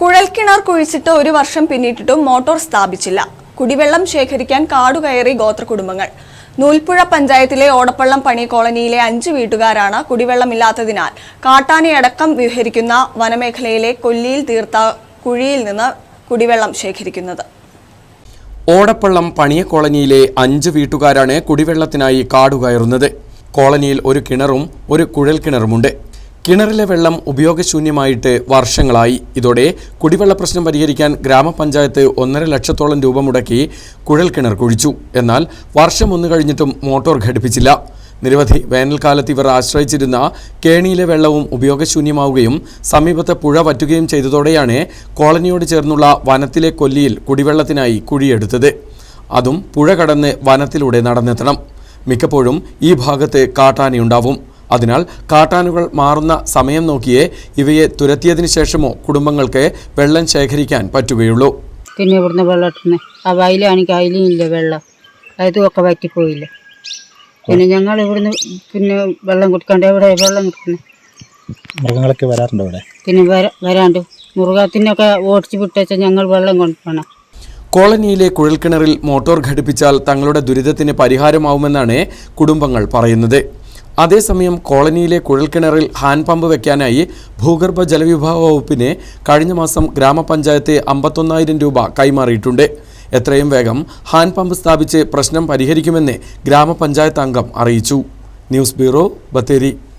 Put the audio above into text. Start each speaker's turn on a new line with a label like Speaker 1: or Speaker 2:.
Speaker 1: കുഴൽക്കിണർ കുഴിച്ചിട്ട് ഒരു വർഷം പിന്നിട്ടിട്ടും മോട്ടോർ സ്ഥാപിച്ചില്ല. കുടിവെള്ളം ശേഖരിക്കാൻ കാടുകയറി ഗോത്ര കുടുംബങ്ങൾ നൂൽപ്പുഴ പഞ്ചായത്തിലെ ഓടപ്പള്ളം പണി കോളനിയിലെ അഞ്ച് വീട്ടുകാരാണ് കുടിവെള്ളമില്ലാത്തതിനാൽ കാട്ടാനയടക്കം വിഹരിക്കുന്ന വനമേഖലയിലെ കൊല്ലിയിൽ തീർത്ത കുഴിയിൽ നിന്ന് കുടിവെള്ളം ശേഖരിക്കുന്നത്.
Speaker 2: ഓടപ്പള്ളം പണിയ കോളനിയിലെ അഞ്ച് വീട്ടുകാരാണ് കുടിവെള്ളത്തിനായി കാടുകയറുന്നത്. കോളനിയിൽ ഒരു കിണറും ഒരു കുഴൽ കിണറുമുണ്ട് കിണറിലെ വെള്ളം ഉപയോഗശൂന്യമായിട്ട് വർഷങ്ങളായി. ഇതോടെ കുടിവെള്ള പ്രശ്നം പരിഹരിക്കാൻ ഗ്രാമപഞ്ചായത്ത് ഒന്നര ലക്ഷത്തോളം രൂപ മുടക്കി കുഴൽ കിണർ കുഴിച്ചു. എന്നാൽ വർഷം ഒന്ന് കഴിഞ്ഞിട്ടും മോട്ടോർ ഘടിപ്പിച്ചില്ല. നിരവധി വേനൽക്കാലത്ത് ഇവർ ആശ്രയിച്ചിരുന്ന കേണിയിലെ വെള്ളവും ഉപയോഗശൂന്യമാവുകയും സമീപത്തെ പുഴ വറ്റുകയും ചെയ്തതോടെയാണ് കോളനിയോട് ചേർന്നുള്ള വനത്തിലെ കൊല്ലിയിൽ കുടിവെള്ളത്തിനായി കുഴിയെടുത്തത്. അതും പുഴ കടന്ന് വനത്തിലൂടെ നടന്നെത്തണം. മിക്കപ്പോഴും ഈ ഭാഗത്ത് കാട്ടാനയുണ്ടാവും. അതിനാൽ കാട്ടാനുകൾ മാറുന്ന സമയം നോക്കിയേ ഇവയെ തുരത്തിയതിനു ശേഷമോ കുടുംബങ്ങൾക്ക് വെള്ളം ശേഖരിക്കാൻ പറ്റുകയുള്ളൂ.
Speaker 3: പിന്നെ ഇവിടുന്ന് വെള്ളം ഇട്ടുന്നത് ആ വയലാണെങ്കിൽ അതിലും ഇല്ല വെള്ളം. അതും ഒക്കെ വറ്റിപ്പോയില്ല. പിന്നെ ഞങ്ങൾ ഇവിടുന്ന് പിന്നെ വെള്ളം കൊടുക്കാണ്ട് എവിടെ വെള്ളം കൊടുക്കുന്നത്
Speaker 4: മൃഗങ്ങളൊക്കെ വരാറുണ്ടോ ഇവിടെ
Speaker 3: പിന്നെ വര വരാണ്ട്. മൃഗത്തിനൊക്കെ ഓടിച്ചു വിട്ടേച്ച ഞങ്ങൾ വെള്ളം കൊണ്ടുപോകണം
Speaker 2: കോളനിയിലെ കുഴൽക്കിണറിൽ മോട്ടോർ ഘടിപ്പിച്ചാൽ തങ്ങളുടെ ദുരിതത്തിന് പരിഹാരമാവുമെന്നാണ് കുടുംബങ്ങൾ പറയുന്നത്. അതേസമയം കോളനിയിലെ കുഴൽക്കിണറിൽ ഹാൻഡ് പമ്പ് വയ്ക്കാനായി ഭൂഗർഭ ജലവിഭവ വകുപ്പിനെ കഴിഞ്ഞ മാസം ഗ്രാമപഞ്ചായത്തെ അമ്പത്തൊന്നായിരം രൂപ കൈമാറിയിട്ടുണ്ട്. എത്രയും വേഗം ഹാൻഡ് പമ്പ് സ്ഥാപിച്ച് പ്രശ്നം പരിഹരിക്കുമെന്ന് ഗ്രാമപഞ്ചായത്ത് അംഗം അറിയിച്ചു. News bureau Bathery.